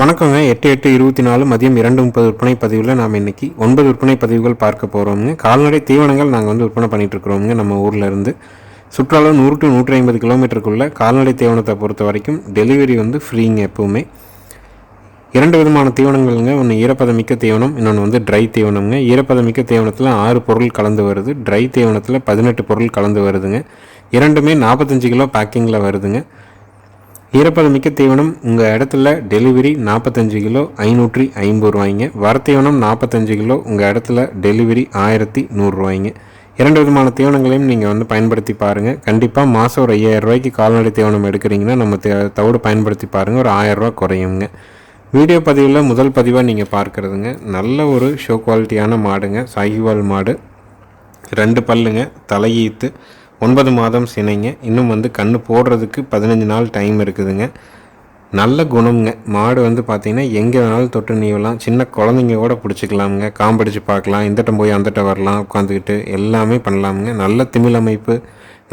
வணக்கங்க. எட்டு எட்டு இருபத்தி நாலு மதியம் இரண்டு முப்பது விற்பனை பதிவில் நாம் இன்னைக்கு ஒன்பது விற்பனை பதிவுகள் பார்க்க போகிறோம்ங்க கால்நடை தீவனங்கள் நாங்கள் வந்து விற்பனை பண்ணிகிட்டு இருக்கிறோம்ங்க நம்ம ஊரில் இருந்து. சுற்றுலா நூறு டு நூற்றி ஐம்பது கிலோமீட்டருக்குள்ள கால்நடை தீவனத்தை பொறுத்த வரைக்கும் டெலிவரி வந்து ஃப்ரீங்க எப்பவுமே. இரண்டு விதமான தீவனங்கள்ங்க. ஒன்று ஈரப்பதமிக்க தீவனம் இன்னொன்று வந்து ட்ரை தீவனம்ங்க. ஈரப்பதமிக்க தீவனத்தில் ஆறு பொருள் கலந்து வருது. ட்ரை தீவனத்தில் பதினெட்டு பொருள் கலந்து வருதுங்க. இரண்டுமே நாற்பத்தஞ்சு கிலோ பேக்கிங்கில் வருதுங்க. ஈரப்பதமிக்க தீவனம் உங்கள் இடத்துல டெலிவரி நாற்பத்தஞ்சு கிலோ ஐநூற்றி ஐம்பது ரூபாய்ங்க. வரத்தீவனம் நாற்பத்தஞ்சு கிலோ உங்கள் இடத்துல டெலிவரி ஆயிரத்தி நூறுரூவாய்ங்க இரண்டு விதமான தீவனங்களையும் நீங்கள் வந்து பயன்படுத்தி பாருங்கள் கண்டிப்பாக மாதம் ஒரு ஐயாயிரம் ரூபாய்க்கு கால்நடை தீவனம் எடுக்கிறீங்கன்னா நம்ம தவிடு பயன்படுத்தி பாருங்கள் ஒரு ஆயிரரூவா குறையுங்க. வீடியோ பதிவில் முதல் பதிவாக நீங்கள் பார்க்குறதுங்க. நல்ல ஒரு ஷோ குவாலிட்டியான மாடுங்க. சாகிவால் மாடு. ரெண்டு பல்லுங்க. தலையீத்து. ஒன்பது மாதம் சினைங்க. இன்னும் வந்து கண்ணு போடுறதுக்கு பதினஞ்சு நாள் டைம் இருக்குதுங்க. நல்ல குணம்ங்க. மாடு வந்து பார்த்திங்கன்னா எங்கே வேணாலும் தொட்டு நீவலாம். சின்ன குழந்தைங்க கூட பிடிச்சிக்கலாமுங்க. காம்படிச்சு பார்க்கலாம் இந்தட்டம் போய் அந்தட்ட வரலாம். உட்காந்துக்கிட்டு எல்லாமே பண்ணலாமுங்க. நல்ல திமிழ் அமைப்பு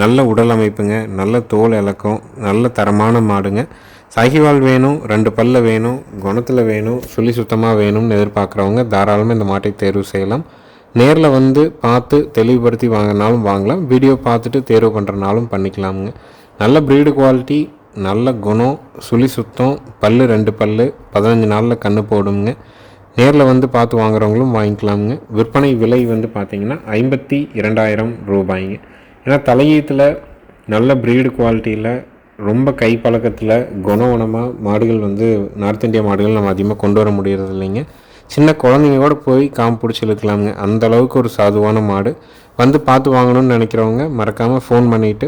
நல்ல உடல் அமைப்புங்க. நல்ல தோல் இலக்கம் நல்ல தரமான மாடுங்க. சகிவால் வேணும் ரெண்டு பல்ல வேணும் குணத்தில் வேணும் சொல்லி சுத்தமாக வேணும்னு எதிர்பார்க்குறவங்க தாராளமாக இந்த மாட்டை தேர்வு செய்யலாம். நேரில் வந்து பார்த்து தெளிவுபடுத்தி வாங்கினாலும் வாங்கலாம். வீடியோ பார்த்துட்டு தேர்வு பண்ணுறனாலும் பண்ணிக்கலாமுங்க. நல்ல ப்ரீடு குவாலிட்டி நல்ல குணம் சுழி சுத்தம் பல்லு ரெண்டு பல் பதினஞ்சு நாளில் கண்ணு போடுங்க நேரில் வந்து பார்த்து வாங்குறவங்களும் வாங்கிக்கலாமுங்க. விற்பனை விலை வந்து பார்த்திங்கன்னா ஐம்பத்தி இரண்டாயிரம் ரூபாய்ங்க. ஏன்னா தலையீத்தில் நல்ல ப்ரீடு குவாலிட்டியில் ரொம்ப கை பழக்கத்தில் குணவனமாக மாடுகள் வந்து நார்த் இந்தியா மாடுகள் நம்ம அதிகமாக கொண்டு வர முடியறது இல்லைங்க சின்ன குழந்தைங்க கூட போய் காம் பிடிச்சி இழுக்கலாமுங்க. அந்த அளவுக்கு ஒரு சாதுவான மாடு. வந்து பார்த்து வாங்கணும்னு நினைக்கிறவங்க மறக்காமல் ஃபோன் பண்ணிவிட்டு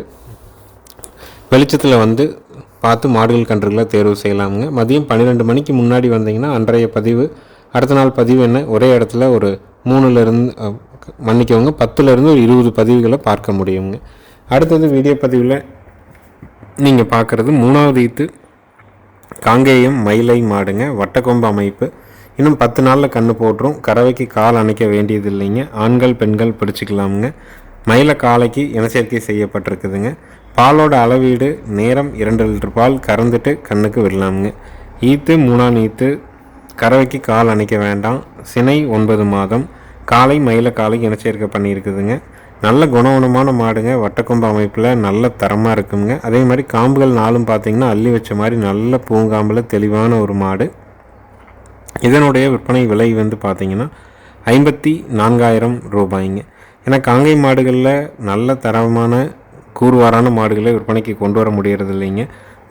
வெளிச்சத்தில் வந்து பார்த்து மாடுகள் கன்றுகளை தேர்வு செய்யலாமுங்க. மதியம் பன்னிரெண்டு மணிக்கு முன்னாடி வந்தீங்கன்னா அன்றைய பதிவு அடுத்த நாள் பதிவு என்ன? ஒரே இடத்துல ஒரு மூணுலேருந்து மன்னிக்கவங்க பத்துலேருந்து ஒரு இருபது பதிவுகளை பார்க்க முடியுங்க. அடுத்தது வீடியோ பதிவில் நீங்கள் பார்க்குறது மூணாவது ஈத்து காங்கேயம் மயிலை மாடுங்க. வட்டக்கொம்பு அமைப்பு. இன்னும் பத்து நாளில் கண்ணு போட்டுரும். கறவைக்கு கால் அணைக்க வேண்டியது இல்லைங்க ஆண்கள் பெண்கள் பிடிச்சிக்கலாமுங்க மயில காலைக்கு இனச்சேர்க்கை செய்யப்பட்டிருக்குதுங்க. பாலோட அளவீடு நேரம் இரண்டு லிட்டர் பால் கறந்துட்டு கண்ணுக்கு விடலாமுங்க. ஈத்து மூணாம் ஈத்து கறவைக்கு கால் அணைக்க வேண்டாம். சினை ஒன்பது மாதம். காலை மயில காலை இனச்சேர்க்கை பண்ணியிருக்குதுங்க. நல்ல குணவனமான மாடுங்க. வட்டக்கொம்பு அமைப்பில் நல்ல தரமாக இருக்குங்க அதே மாதிரி காம்புகள் நாளும் பார்த்தீங்கன்னா அள்ளி வச்ச மாதிரி நல்ல பூங்காம்பில் தெளிவான ஒரு மாடு. இதனுடைய விற்பனை விலை வந்து பார்த்திங்கன்னா ஐம்பத்தி நான்காயிரம் ரூபாய்ங்க. ஏன்னா காங்கை மாடுகளில் நல்ல தரமான கூறுவாரான மாடுகளை விற்பனைக்கு கொண்டு வர முடியறது இல்லைங்க.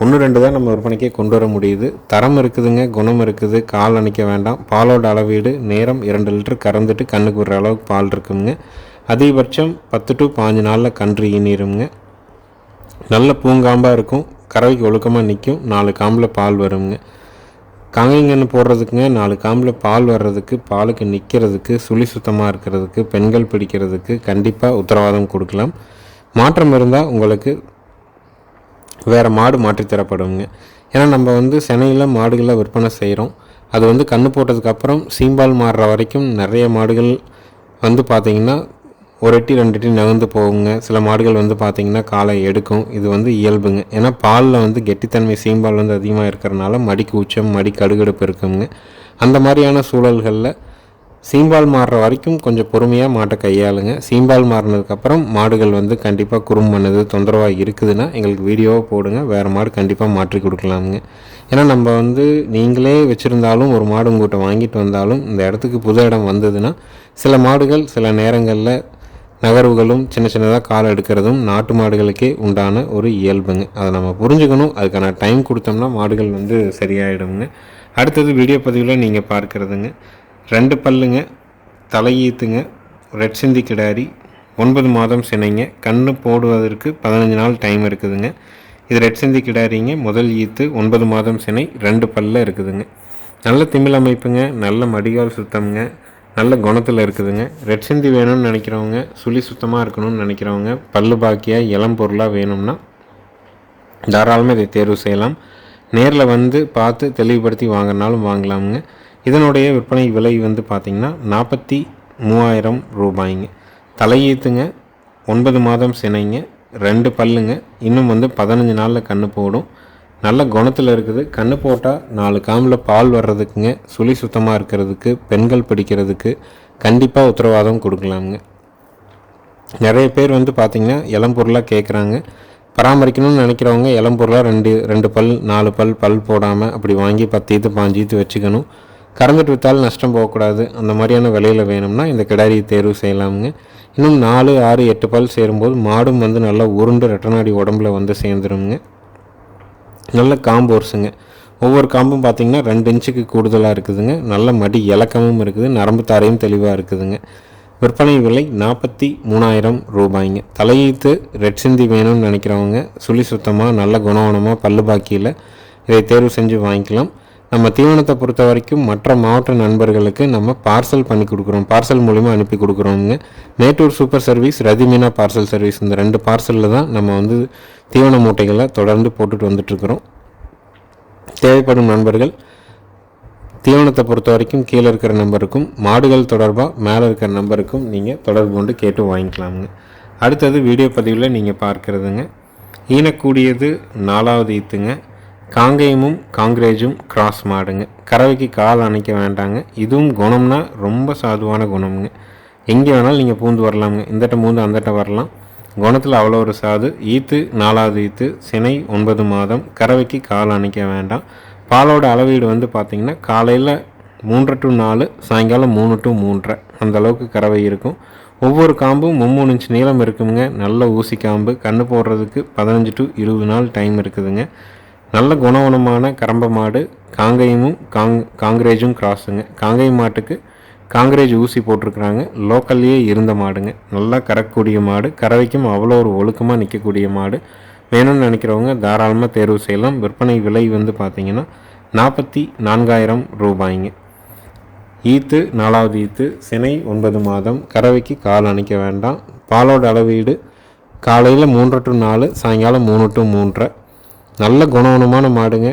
ஒன்று ரெண்டு தான் நம்ம விற்பனைக்கே கொண்டு வர முடியுது. தரம் இருக்குதுங்க குணம் இருக்குது கால் அணைக்க வேண்டாம். பாலோட அளவீடு நேரம் இரண்டு லிட்டர் கறந்துட்டு கண்ணுக்கு விடுற அளவுக்கு பால் இருக்குங்க. அதிகபட்சம் பத்து டு பாஞ்சு நாளில் கன்று ஈனிருங்க. நல்ல பூங்காம்பாக இருக்கும். கறவைக்கு ஒழுக்கமாக நிற்கும் நாலு காம்பில் பால் வருங்க. காங்கைங்கன்னு போடுறதுக்குங்க நாலு காம்பில் பால் வர்றதுக்கு பாலுக்கு நிற்கிறதுக்கு சுழி சுத்தமாக இருக்கிறதுக்கு பெண்கள் பிடிக்கிறதுக்கு கண்டிப்பாக உத்தரவாதம் கொடுக்கலாம். மாற்றம் இருந்தால் உங்களுக்கு வேறு மாடு மாற்றித்தரப்படுங்க ஏன்னா நம்ம வந்து சென்னையில் மாடுகளை விற்பனை செய்கிறோம் அது வந்து கன்று போட்டதுக்கப்புறம் சீம்பால் மாறுற வரைக்கும் நிறைய மாடுகள் வந்து பார்த்திங்கன்னா ஒரு எட்டி ரெண்டு எட்டி நகர்ந்து போகுங்க. சில மாடுகள் வந்து பார்த்திங்கன்னா காலை எடுக்கும். இது வந்து இயல்புங்க. ஏன்னா பாலில் வந்து கெட்டித்தன்மை சீம்பால் வந்து அதிகமாக இருக்கிறனால மடிக்கு உச்சம் மடி கடுகடுப்பு இருக்குங்க. அந்த மாதிரியான சூழல்களில் சீம்பால் மாறுற வரைக்கும் கொஞ்சம் பொறுமையாக மாட்டை கையாளுங்க. சீம்பால் மாறினதுக்கப்புறம் மாடுகள் வந்து கண்டிப்பாக குறும் பண்ணுது தொந்தரவாக இருக்குதுன்னா எங்களுக்கு வீடியோவை போடுங்க. வேறு மாடு கண்டிப்பாக மாற்றி கொடுக்கலாமுங்க. ஏன்னா நம்ம வந்து நீங்களே வச்சுருந்தாலும் ஒரு மாடு உங்கள்கிட்ட வாங்கிட்டு வந்தாலும் இந்த இடத்துக்கு புது இடம் வந்ததுன்னா சில மாடுகள் சில நேரங்களில் நகர்வுகளும் சின்ன சின்னதாக கால் எடுக்கிறதும் நாட்டு மாடுகளுக்கே உண்டான ஒரு இயல்புங்க. அதை நம்ம புரிஞ்சுக்கணும். அதுக்கான டைம் கொடுத்தோம்னா மாடுகள் வந்து சரியாயிடுங்க அடுத்தது வீடியோ பதிவில் நீங்கள் பார்க்குறதுங்க. ரெண்டு பல்லுங்க தலையீத்துங்க ரெட் சிந்தி கிடாரி ஒன்பது மாதம் சினைங்க கண்ணு போடுவதற்கு பதினஞ்சு நாள் டைம் இருக்குதுங்க. இது ரெட் சிந்தி கிடாரிங்க முதல் ஈத்து ஒன்பது மாதம் சினை ரெண்டு பல்ல இருக்குதுங்க. நல்ல திமிழ் அமைப்புங்க நல்ல மடிகால் சுத்தம்ங்க. நல்ல குணத்தில் இருக்குதுங்க. ரெட் சிந்தி வேணும்னு நினைக்கிறவங்க சுழி சுத்தமாக இருக்கணும்னு நினைக்கிறவங்க பல்லு பாக்கியாக இளம் பொருளாக வேணும்னா தாராளமாக இதை தேர்வு செய்யலாம். நேரில் வந்து பார்த்து தெளிவுபடுத்தி வாங்கினாலும் வாங்கலாமுங்க. இதனுடைய விற்பனை விலை வந்து பார்த்திங்கன்னா நாற்பத்தி மூவாயிரம் ரூபாய்ங்க. தலையீத்துங்க ஒன்பது மாதம் சினைங்க ரெண்டு பல்லுங்க. இன்னும் வந்து பதினஞ்சு நாளில் கன்று போடும். நல்ல குணத்தில் இருக்குது. கண்ணு போட்டால் நாலு காமில் பால் வர்றதுக்குங்க. சுழி சுத்தமாக இருக்கிறதுக்கு பெண்கள் பிடிக்கிறதுக்கு கண்டிப்பாக உத்தரவாதம் கொடுக்கலாமுங்க. நிறைய பேர் வந்து பார்த்திங்கன்னா இளம்பொருளாக கேட்குறாங்க பராமரிக்கணும்னு நினைக்கிறவங்க இளம்பொருளாக ரெண்டு ரெண்டு பல் நாலு பல் பல் போடாமல் அப்படி வாங்கி பத்தீத்து பாஞ்சீத்து வச்சுக்கணும். கறந்துட்டு விற்றாலும் நஷ்டம் போகக்கூடாது. அந்த மாதிரியான விலையில் வேணும்னா இந்த கிடாரியை தேர்வு செய்யலாமுங்க. இன்னும் நாலு ஆறு எட்டு பல் சேரும்போது மாடும் வந்து நல்லா உருண்டு ரெட்டநாடி உடம்புல வந்து சேர்ந்துருங்க நல்ல காம்பு ஒவ்வொரு காம்பும் பார்த்திங்கன்னா ரெண்டு இன்ச்சுக்கு கூடுதலாக இருக்குதுங்க. நல்ல மடி இலக்கமும் இருக்குது. நரம்பு தாரையும் தெளிவாக இருக்குதுங்க. விற்பனை விலை நாற்பத்தி மூணாயிரம் ரூபாய்ங்க. தலையீத்து ரெட் சிந்தி வேணும்னு நினைக்கிறவங்க சுழி சுத்தமாக நல்ல குணவனமாக பல்லு பாக்கியில் இதை தேர்வு செஞ்சு வாங்கிக்கலாம். நம்ம தீவனத்தை பொறுத்த வரைக்கும் மற்ற மாவட்ட நண்பர்களுக்கு நம்ம பார்சல் பண்ணி கொடுக்குறோம். பார்சல் மூலிமா அனுப்பி கொடுக்குறோங்க Mettur super service Rathimeena parcel service இந்த ரெண்டு பார்சலில் தான் நம்ம வந்து தீவன மூட்டைகளை தொடர்ந்து போட்டுட்டு வந்துட்டுருக்குறோம். தேவைப்படும் நண்பர்கள் தீவனத்தை பொறுத்த வரைக்கும் கீழே இருக்கிற நம்பருக்கும் மாடுகள் தொடர்பாக மேலே இருக்கிற நம்பருக்கும் நீங்கள் தொடர்பு கொண்டு கேட்டு வாங்கிக்கலாமுங்க. அடுத்தது வீடியோ பதிவில் நீங்கள் பார்க்குறதுங்க. ஈனக்கூடியது நாலாவது ஈத்துங்க. காங்கேயமும் காங்கிரேஜும் கிராஸ் மாடுங்க. கறவைக்கு கால் அணைக்க வேண்டாங்க. இதுவும் குணம்னா ரொம்ப சாதுவான குணம்ங்க. எங்கே வேணாலும் நீங்கள் பூந்து வரலாமுங்க. இந்தட்ட பூந்து அந்தட்ட வரலாம். குணத்தில் அவ்வளோ ஒரு சாது. ஈத்து நாலாவது ஈத்து சினை ஒன்பது மாதம். கறவைக்கு கால் அணைக்க வேண்டாம். பாலோட அளவீடு வந்து பார்த்திங்கன்னா காலையில் மூன்று டு நாலு சாயங்காலம் மூணு டு மூன்றரை. அந்த அளவுக்கு கறவை இருக்கும். ஒவ்வொரு காம்பும் மும்மூணு இன்ச் நீளம் இருக்குங்க. நல்ல ஊசி காம்பு. கண்ணு போடுறதுக்கு பதினஞ்சு டு இருபது நாள் டைம் இருக்குதுங்க. நல்ல குணவனமான கரம்ப மாடு காங்கேயமும் காங் காங்கிரேஜும் கிராஸுங்க. காங்கேய மாட்டுக்கு காங்கிரேஜ் ஊசி போட்டிருக்கிறாங்க. லோக்கல்லையே இருந்த மாடுங்க. நல்லா கறக்கக்கூடிய மாடு. கறவைக்கும் அவ்வளோ ஒரு ஒழுக்கமாக நிற்கக்கூடிய மாடு. வேணும்னு நினைக்கிறவங்க தாராளமாக தேர்வு செய்யலாம். விற்பனை விலை வந்து பார்த்திங்கன்னா நாற்பத்தி நான்காயிரம் ரூபாய்ங்க. ஈத்து நாலாவது ஈத்து சினை ஒன்பது மாதம். கறவைக்கு கால் அணைக்க வேண்டாம். பாலோட அளவீடு காலையில் மூன்று டு நாலு சாயங்காலம் மூணு டு மூன்றரை. நல்ல குணவனமான மாடுங்க.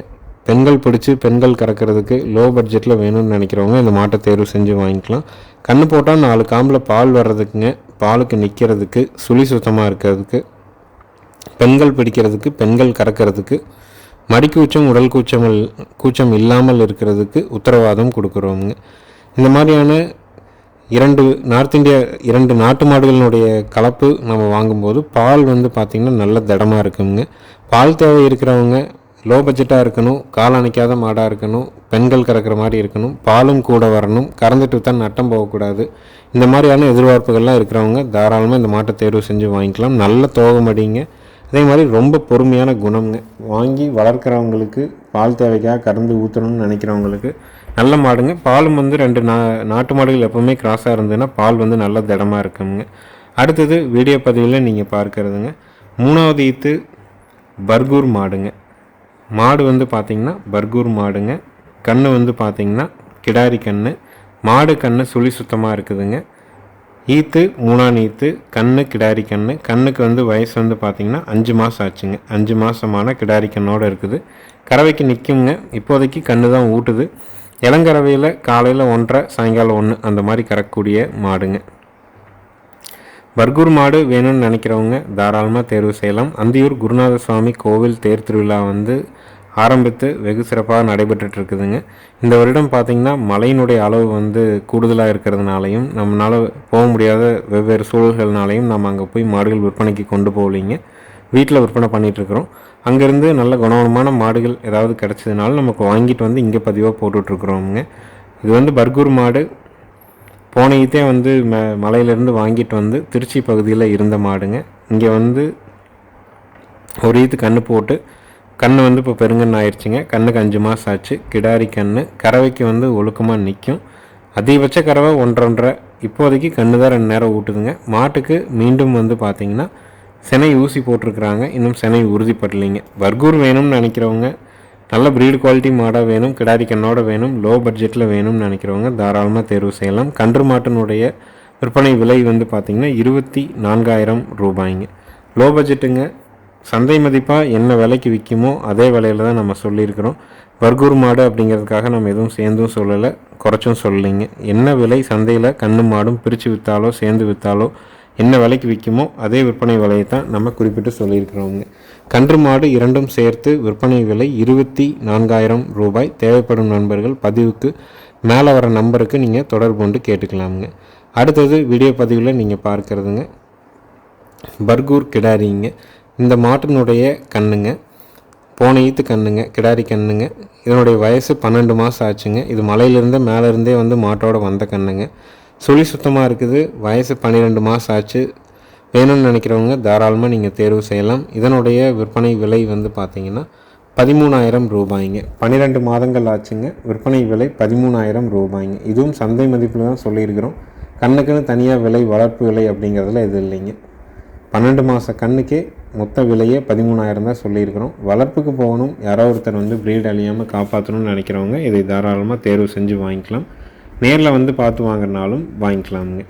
பெண்கள் பிடிச்சி பெண்கள் கறக்கிறதுக்கு லோ பட்ஜெட்டில் வேணும்னு நினைக்கிறவங்க இந்த மாட்டை தேர்வு செஞ்சு வாங்கிக்கலாம். கண்ணு போட்டால் நாலு காம்பில் பால் வர்றதுக்குங்க. பாலுக்கு நிற்கிறதுக்கு சுழி சுத்தமாக இருக்கிறதுக்கு பெண்கள் பிடிக்கிறதுக்கு பெண்கள் கறக்கிறதுக்கு மடிக்கூச்சம் உடல் கூச்சம் கூச்சம் இல்லாமல் இருக்கிறதுக்கு உத்தரவாதம் கொடுக்குறோங்க இந்த மாதிரியான இரண்டு நார்த் இந்தியா இரண்டு நாட்டு மாடுகளினுடைய கலப்பு நம்ம வாங்கும்போது பால் வந்து பார்த்திங்கன்னா நல்ல திடமாக இருக்குங்க. பால் தேவை இருக்கிறவங்க லோ பட்ஜெட்டாக இருக்கணும் கால் அணைக்காத மாடாக இருக்கணும் பெண்கள் கறக்கிற மாதிரி இருக்கணும் பாலும் கூட வரணும் கறந்துட்டு தான் நட்டம் போகக்கூடாது. இந்த மாதிரியான எதிர்பார்ப்புகள்லாம் இருக்கிறவங்க தாராளமாக இந்த மாட்டை தேர்வு செஞ்சு வாங்கிக்கலாம். நல்ல தோகமடிங்க அதே மாதிரி ரொம்ப பொறுமையான குணம்ங்க. வாங்கி வளர்க்குறவங்களுக்கு பால் தேவைக்காக கறந்து ஊற்றணும்னு நினைக்கிறவங்களுக்கு நல்ல மாடுங்க. பாலும் வந்து ரெண்டு நா நாட்டு மாடுகள் எப்போவுமே கிராஸாக இருந்ததுன்னா பால் வந்து நல்ல திடமாக இருக்குங்க. அடுத்தது வீடியோ பதிவில் நீங்கள் பார்க்குறதுங்க. மூணாவது ஈத்து பர்கூர் மாடுங்க. மாடு வந்து பார்த்திங்கன்னா பர்கூர் மாடுங்க. கண் வந்து பார்த்திங்கன்னா கிடாரி கண் மாடு கண் சுழி சுத்தமாக இருக்குதுங்க. ஈத்து மூணாம் ஈத்து கண்ணு கிடாரி கன்று கண்ணுக்கு வந்து வயசு வந்து பார்த்திங்கன்னா அஞ்சு மாதம் ஆச்சுங்க. அஞ்சு மாதமான கிடாரி கண்ணோடு இருக்குது. கறவைக்கு நிற்குங்க இப்போதைக்கு கன்று தான் ஊட்டுது. இளங்கறவையில் காலையில் ஒன்றரை சாயங்காலம் ஒன்று அந்த மாதிரி கறக்கக்கூடிய மாடுங்க. பர்கூர் மாடு வேணும்னு நினைக்கிறவங்க தாராளமாக தேர்வு செய்யலாம். அந்தியூர் குருநாத சுவாமி கோவில் தேர் திருவிழா வந்து ஆரம்பித்து வெகு சிறப்பாக நடைபெற்றுட்ருக்குதுங்க இந்த வருடம் பார்த்திங்கன்னா மழையினுடைய அளவு வந்து கூடுதலாக இருக்கிறதுனாலையும் நம்மளால் போக முடியாத வெவ்வேறு சூழல்கள்னாலையும் நம்ம அங்கே போய் மாடுகள் விற்பனைக்கு கொண்டு போகலிங்க. வீட்டில் விற்பனை பண்ணிகிட்ருக்குறோம் அங்கேருந்து நல்ல குணவனமான மாடுகள் ஏதாவது கிடச்சதுனால நமக்கு வாங்கிட்டு வந்து இங்கே பதிவாக போட்டுட்ருக்குறோமுங்க இது வந்து பர்கூர் மாடு போன ஈத்தே வந்து ம மலையிலேருந்து வாங்கிட்டு வந்து திருச்சி பகுதியில் இருந்த மாடுங்க. இங்கே வந்து ஒரு ஈத்து கன்று போட்டு கண் வந்து இப்போ பெருங்கன்று ஆயிடுச்சுங்க. கண்ணுக்கு அஞ்சு மாதம் ஆச்சு. கிடாரி கண் கறவைக்கு வந்து ஒழுக்கமாக நிற்கும் அதிகபட்ச கறவை ஒன்றரை இப்போதைக்கு கண்ணு தான் ரெண்டு நேரம் ஊட்டுதுங்க. மாட்டுக்கு மீண்டும் வந்து பார்த்திங்கன்னா சினை ஊசி போட்டிருக்கிறாங்க. இன்னும் சினை உறுதிப்படலைங்க. வர்கூர் வேணும்னு நினைக்கிறவங்க நல்ல ப்ரீடு குவாலிட்டி மாடாக வேணும் கிடாரி கண்ணோட வேணும் லோ பட்ஜெட்டில் வேணும்னு நினைக்கிறவங்க தாராளமாக தேர்வு செய்யலாம். கன்று மாட்டினுடைய விற்பனை விலை வந்து பார்த்திங்கன்னா இருபத்தி நான்காயிரம் ரூபாய்ங்க. லோ பட்ஜெட்டுங்க சந்தை மதிப்பாக என்ன விலைக்கு விற்குமோ அதே விலையில் தான் நம்ம சொல்லியிருக்கிறோம். வர்கூர் மாடு அப்படிங்கிறதுக்காக நம்ம எதுவும் சேர்ந்தும் சொல்லலை குறைச்சும் சொல்லலைங்க. என்ன விலை சந்தையில் கண்ணு மாடும் பிரித்து விற்றாலோ சேர்ந்து விற்றாலோ என்ன விலைக்கு விற்குமோ அதே விற்பனை விலையை தான் நம்ம குறிப்பிட்டு சொல்லியிருக்கிறோங்க. கன்று மாடு இரண்டும் சேர்த்து விற்பனை விலை இருபத்தி நான்காயிரம் ரூபாய். தேவைப்படும் நண்பர்கள் பதிவுக்கு மேலே வர நம்பருக்கு நீங்கள் தொடர்பு கொண்டு கேட்டுக்கலாமுங்க. அடுத்தது வீடியோ பதிவில் நீங்கள் பார்க்குறதுங்க. பர்கூர் கிடாரிங்க. இந்த மாட்டினுடைய கண்ணுங்க போன ஈத்து கண்ணுங்க கிடாரி கண்ணுங்க. இதனுடைய வயசு பன்னெண்டு மாதம் ஆச்சுங்க. இது மலையிலேருந்து மேலேருந்தே வந்து மாட்டோட வந்த கண்ணுங்க. சுழி சுத்தமாக இருக்குது. வயசு பன்னிரெண்டு மாதம் ஆச்சு. வேணும்னு நினைக்கிறவங்க தாராளமாக நீங்கள் தேர்வு செய்யலாம். இதனுடைய விற்பனை விலை வந்து பார்த்தீங்கன்னா பதிமூணாயிரம் ரூபாய்ங்க. பன்னிரெண்டு மாதங்கள் ஆச்சுங்க. விற்பனை விலை பதிமூணாயிரம் ரூபாய்ங்க. இதுவும் சந்தை மதிப்பில் தான் சொல்லியிருக்கிறோம். கண்ணுக்குன்னு தனியாக விலை வளர்ப்பு விலை அப்படிங்கிறதுல இது இல்லைங்க. பன்னெண்டு மாத கண்ணுக்கே மொத்த விலையே பதிமூணாயிரம் தான் சொல்லியிருக்கிறோம். வளர்ப்புக்கு போகணும். யாரோ ஒருத்தர் வந்து ப்ரீட் அழியாமல் காப்பாற்றணும்னு நினைக்கிறவங்க இதை தாராளமாக தேர்வு செஞ்சு வாங்கிக்கலாம். நேரில் வந்து பார்த்து வாங்கினாலும் வாங்கிக்கலாமுங்க.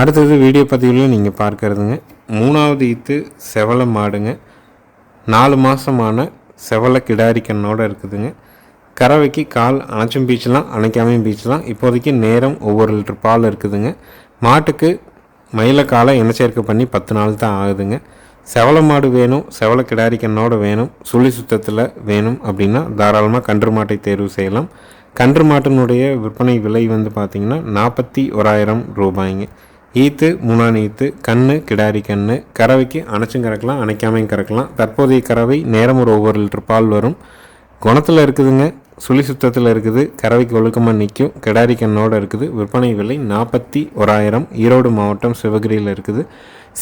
அடுத்தது வீடியோ பதிவில் நீங்கள் பார்க்கறதுங்க. மூணாவது ஈத்து செவலை மாடுங்க. நாலு மாதமான செவலை கிடாரி இருக்குதுங்க. கறவைக்கு கால் அணைச்சும் பீச்சலாம் அணைக்காமையும் பீச்சலாம். இப்போதைக்கு நேரம் ஒவ்வொரு லிட்டர் பால் இருக்குதுங்க. மாட்டுக்கு மயில காலை இனச்சேர்க்கை பண்ணி பத்து நாள் தான் ஆகுதுங்க. செவல மாடு வேணும் செவல கிடாரி வேணும் சுழி சுத்தத்தில் வேணும் அப்படின்னா தாராளமாக கன்று மாட்டை தேர்வு செய்யலாம். கன்று மாட்டினுடைய விற்பனை விலை வந்து பார்த்திங்கன்னா நாற்பத்தி ஓராயிரம் ரூபாய்ங்க. ஈத்து முனான் ஈத்து கண்ணு கிடாரி கண்ணு கறவைக்கு அணைச்சும் கறக்கலாம் அணைக்காமையும் கறக்கலாம். தற்போதைய கறவை நேரம் ஒரு ஒவ்வொரு லிட்டர் பால் வரும். குணத்தில் இருக்குதுங்க சுழி சுத்தத்தில் இருக்குது கறவைக்கு ஒழுக்கமாக நிற்கும் கிடாரி கண்ணோட இருக்குது. விற்பனை விலை நாற்பத்தி ஓராயிரம். ஈரோடு மாவட்டம் சிவகிரியில் இருக்குது.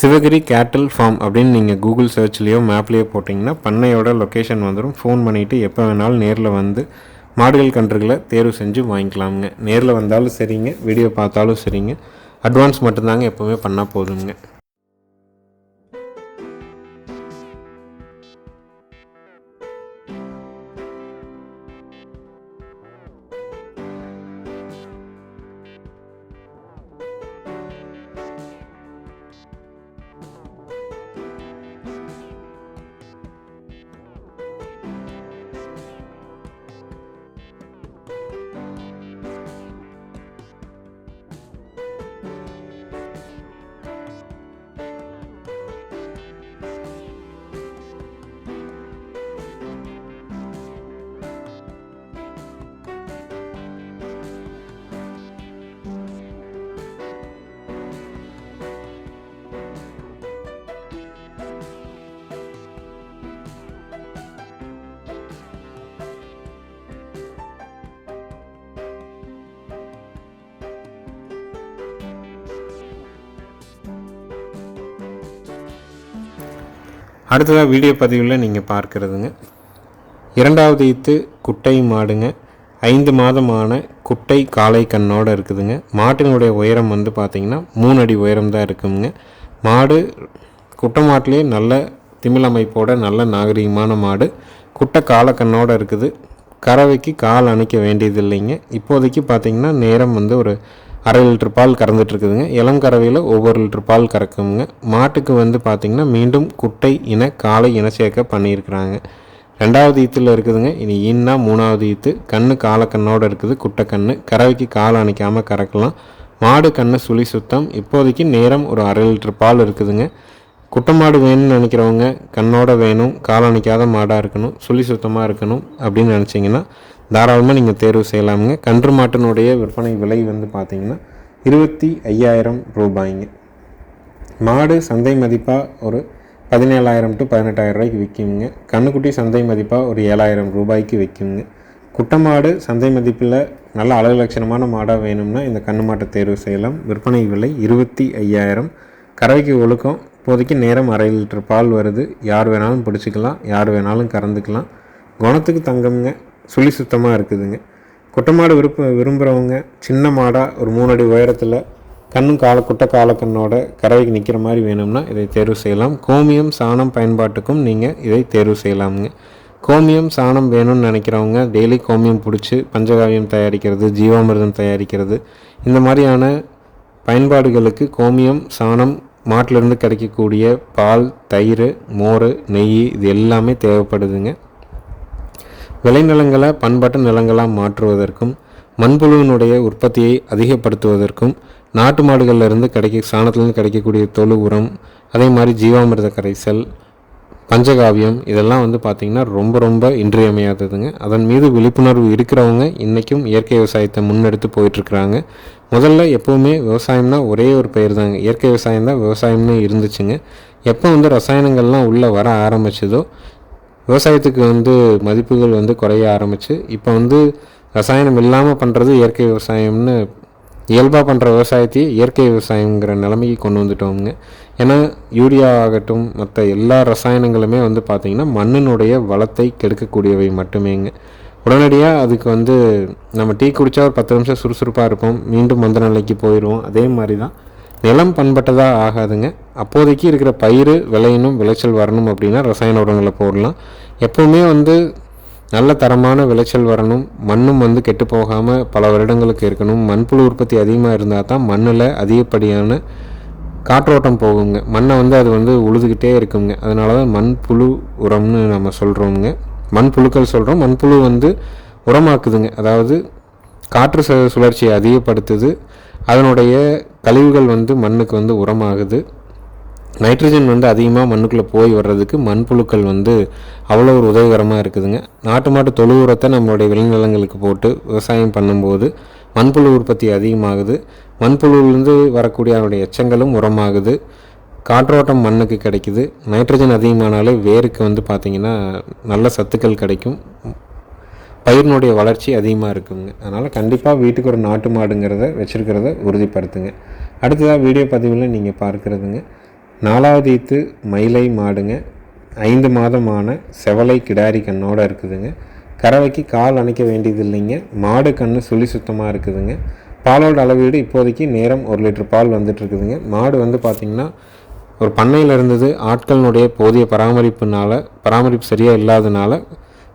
சிவகிரி கேட்டில் ஃபார்ம் அப்படின்னு நீங்கள் கூகுள் சர்ச்லேயோ மேப்லேயோ போட்டிங்கன்னா பண்ணையோட லொக்கேஷன் வந்துடும் ஃபோன் பண்ணிவிட்டு எப்போ வேணாலும் நேரில் வந்து மாடுகள் கன்றுகளை தேர்வு செஞ்சு வாங்கிக்கலாமுங்க. நேரில் வந்தாலும் சரிங்க வீடியோ பார்த்தாலும் சரிங்க. அட்வான்ஸ் மட்டும்தாங்க எப்போவுமே பண்ணால் போதுங்க. அடுத்ததாக வீடியோ பதிவில் நீங்கள் பார்க்குறதுங்க. இரண்டாவது ஈத்து குட்டை மாடுங்க. ஐந்து மாதமான குட்டை காளை கண்ணோட இருக்குதுங்க. மாட்டினுடைய உயரம் வந்து பார்த்திங்கன்னா மூணு அடி உயரம் தான் இருக்குங்க. மாடு குட்டை மாட்டிலே நல்ல திமிழ் அமைப்போட நல்ல நாகரிகமான மாடு. குட்டை காலக்கண்ணோட இருக்குது. கறவைக்கு கால் அணைக்க வேண்டியது இல்லைங்க இப்போதைக்கு பார்த்தீங்கன்னா நேரம் வந்து ஒரு அரை லிட்டர் பால் கறந்துட்டுருக்குதுங்க இளங்கறவையில் ஒவ்வொரு லிட்டர் பால் கறக்குங்க. மாட்டுக்கு வந்து பார்த்திங்கன்னா மீண்டும் குட்டை இன காலை இன சேர்க்க பண்ணியிருக்கிறாங்க. ரெண்டாவது ஈத்தில் இருக்குதுங்க. இனி இன்னா மூணாவது ஈத்து. கண்ணு கண்ணோடு இருக்குது. குட்டை கண்ணு. கறவைக்கு கால் அணைக்காமல் கறக்கலாம். மாடு கண்ணு சுழி சுத்தம். இப்போதைக்கு நேரம் ஒரு அரை லிட்டர் பால் இருக்குதுங்க. குட்டை மாடு வேணும்னு நினைக்கிறவங்க கண்ணோட வேணும். காலணிக்காத மாடாக இருக்கணும். சுழி சுத்தமாக இருக்கணும் அப்படின்னு நினச்சிங்கன்னா தாராளமாக நீங்கள் தேர்வு செய்யலாமுங்க. கன்று மாட்டினுடைய விற்பனை விலை வந்து பார்த்திங்கன்னா இருபத்தி ஐயாயிரம் ரூபாய்ங்க. மாடு சந்தை மதிப்பாக ஒரு பதினேழாயிரம் டு பதினெட்டாயிரம் ரூபாய்க்கு விற்குங்க கண்ணுக்குட்டி சந்தை மதிப்பாக ஒரு ஏழாயிரம் ரூபாய்க்கு விற்குங்க குட்டை மாடு சந்தை மதிப்பில் நல்ல அழகு லட்சணமான மாடாக வேணும்னா இந்த கண்ணு மாட்டை தேர்வு செய்யலாம். விற்பனை விலை இருபத்தி ஐயாயிரம். கறவைக்கு ஒழுக்கம் இப்போதைக்கு நேரம் அரை லிட்டர் பால் வருது. யார் வேணாலும் பிடிச்சிக்கலாம் யார் வேணாலும் கறந்துக்கலாம். குணத்துக்கு தங்கம்ங்க. சுழி சுத்தமாக இருக்குதுங்க. குட்டை மாடு விருப்ப விரும்புகிறவங்க சின்ன மாடாக ஒரு மூணு அடி உயரத்தில் கண்ணும் கால குட்டை காலக்கண்ணோட கறவைக்கு நிற்கிற மாதிரி வேணும்னா இதை தேர்வு செய்யலாம். கோமியம் சாணம் பயன்பாட்டுக்கும் நீங்கள் இதை தேர்வு செய்யலாமுங்க. கோமியம் சாணம் வேணும்னு நினைக்கிறவங்க டெய்லி கோமியம் பிடிச்சி பஞ்சகாவியம் தயாரிக்கிறது ஜீவாமிர்தம் தயாரிக்கிறது இந்த மாதிரியான பயன்பாடுகளுக்கு கோமியம் சாணம் மாட்டிலிருந்து கிடைக்கக்கூடிய பால் தயிர் மோர் நெய் இது எல்லாமே தேவைப்படுதுங்க. விளைநிலங்களை பண்பாட்டு நிலங்களாக மாற்றுவதற்கும் மண்புழுவினுடைய உற்பத்தியை அதிகப்படுத்துவதற்கும் நாட்டு மாடுகளிலிருந்து கிடைக்க சாணத்துலேருந்து கிடைக்கக்கூடிய தொழு உரம் அதே மாதிரி ஜீவாமிர்த கரைசல் பஞ்சகாவியம் இதெல்லாம் வந்து பார்த்திங்கன்னா ரொம்ப ரொம்ப இன்றியமையாததுங்க. அதன் மீது விழிப்புணர்வு இருக்கிறவங்க இன்றைக்கும் இயற்கை விவசாயத்தை முன்னெடுத்து போயிட்டுருக்குறாங்க. முதல்ல எப்போவுமே விவசாயம்னா ஒரே ஒரு பெயர் தாங்க இயற்கை விவசாயம் தான் விவசாயம்னு இருந்துச்சுங்க. எப்போ வந்து ரசாயனங்கள்லாம் உள்ளே வர ஆரம்பிச்சதோ விவசாயத்துக்கு வந்து மதிப்புகள் வந்து குறைய ஆரம்பிச்சு இப்போ வந்து ரசாயனம் இல்லாமல் பண்ணுறது இயற்கை விவசாயம்னு இயல்பாக பண்ணுற விவசாயத்தையே இயற்கை விவசாயங்கிற நிலைமைக்கு கொண்டு வந்துட்டோங்க ஏன்னா யூரியா ஆகட்டும் மற்ற எல்லா ரசாயனங்களுமே வந்து பார்த்திங்கன்னா மண்ணினுடைய வளத்தை கெடுக்கக்கூடியவை மட்டுமேங்க. உடனடியாக அதுக்கு வந்து நம்ம டீ குடித்தா ஒரு பத்து நிமிஷம் சுறுசுறுப்பாக இருப்போம் மீண்டும் மந்த நிலைக்கு போயிடுவோம் அதே மாதிரி தான் நிலம் பண்பட்டதாக ஆகாதுங்க. அப்போதைக்கு இருக்கிற பயிர் விளையணும் விளைச்சல் வரணும் அப்படின்னா ரசாயன உரங்களை போடலாம். எப்போவுமே வந்து நல்ல தரமான விளைச்சல் வரணும். மண்ணும் வந்து கெட்டு போகாமல் பல வருடங்களுக்கு இருக்கணும். மண்புழு உற்பத்தி அதிகமாக இருந்தால் தான் மண்ணில் அதிகப்படியான காற்றோட்டம் போகுங்க. மண்ணை வந்து அது வந்து உழுதுகிட்டே இருக்குங்க. அதனால தான் மண்புழு உரம்னு நம்ம சொல்கிறோங்க மண்புழுக்கள் சொல்கிறோம் மண்புழு வந்து உரமாக்குதுங்க. அதாவது காற்று சுழற்சியை அதிகப்படுத்துது. அதனுடைய கழிவுகள் வந்து மண்ணுக்கு வந்து உரமாகுது. நைட்ரஜன் வந்து அதிகமாக மண்ணுக்குள்ளே போய் வர்றதுக்கு மண்புழுக்கள் வந்து அவ்வளோ ஒரு உதவிகரமாக இருக்குதுங்க. நாட்டு மாட்டு தொழு உரத்தை நம்மளுடைய விளைநிலங்களுக்கு போட்டு விவசாயம் பண்ணும்போது மண்புழு உற்பத்தி அதிகமாகுது. மண்புழுவிலேருந்து வரக்கூடிய அதனுடைய எச்சங்களும் உரமாகுது. காற்றோட்டம் மண்ணுக்கு கிடைக்குது. நைட்ரஜன் அதிகமானாலே வேருக்கு வந்து பார்த்திங்கன்னா நல்ல சத்துக்கள் கிடைக்கும். பயிரினுடைய வளர்ச்சி அதிகமாக இருக்குங்க. அதனால் கண்டிப்பாக வீட்டுக்கு ஒரு நாட்டு மாடுங்கிறத வச்சுருக்கிறத உறுதிப்படுத்துங்க. அடுத்ததாக வீடியோ பதிவில் நீங்கள் பார்க்குறதுங்க. நாலாவது ஈத்து மயிலை மாடுங்க. ஐந்து மாதமான செவலை கிடாரி கண்ணோடு இருக்குதுங்க. கறவைக்கு கால் அணைக்க வேண்டியது இல்லைங்க மாடு கண் சுழி சுத்தமாக இருக்குதுங்க. பாலோட அளவீடு இப்போதைக்கு நேரம் ஒரு லிட்டர் பால் வந்துட்டுருக்குதுங்க. மாடு வந்து பார்த்திங்கன்னா ஒரு பண்ணையில் இருந்தது ஆட்களினுடைய போதிய பராமரிப்புனால பராமரிப்பு சரியாக இல்லாதனால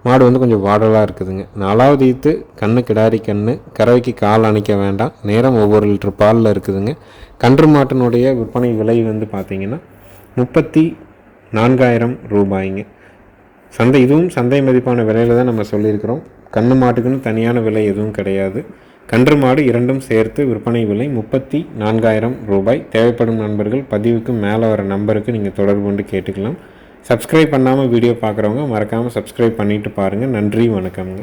மாடு வந்து கொஞ்சம் வாடலாக இருக்குதுங்க. நாலாவது ஈத்து கண்ணு கிடாரி கண்ணு கறவைக்கு கால் அணைக்க வேண்டாம். நேரம் ஒவ்வொரு லிட்டர் பாலில் இருக்குதுங்க. கன்று மாட்டினுடைய விற்பனை விலை வந்து பார்த்திங்கன்னா முப்பத்தி நான்காயிரம் ரூபாய்ங்க. சந்தை இதுவும் சந்தை மதிப்பான விலையில் தான் நம்ம சொல்லியிருக்கிறோம். கன்று மாட்டுக்குன்னு தனியான விலை எதுவும் கிடையாது. கன்று மாடு இரண்டும் சேர்த்து விற்பனை விலை முப்பத்தி நான்காயிரம் ரூபாய். தேவைப்படும் நண்பர்கள் பதிவுக்கு மேலே வர நம்பருக்கு நீங்கள் தொடர்பு கொண்டு கேட்டுக்கலாம். சப்ஸ்கிரைப் பண்ணாமல் வீடியோ பார்க்குறவங்க மறக்காமல் சப்ஸ்கிரைப் பண்ணிவிட்டு பாருங்கள் நன்றி வணக்கம்ங்க.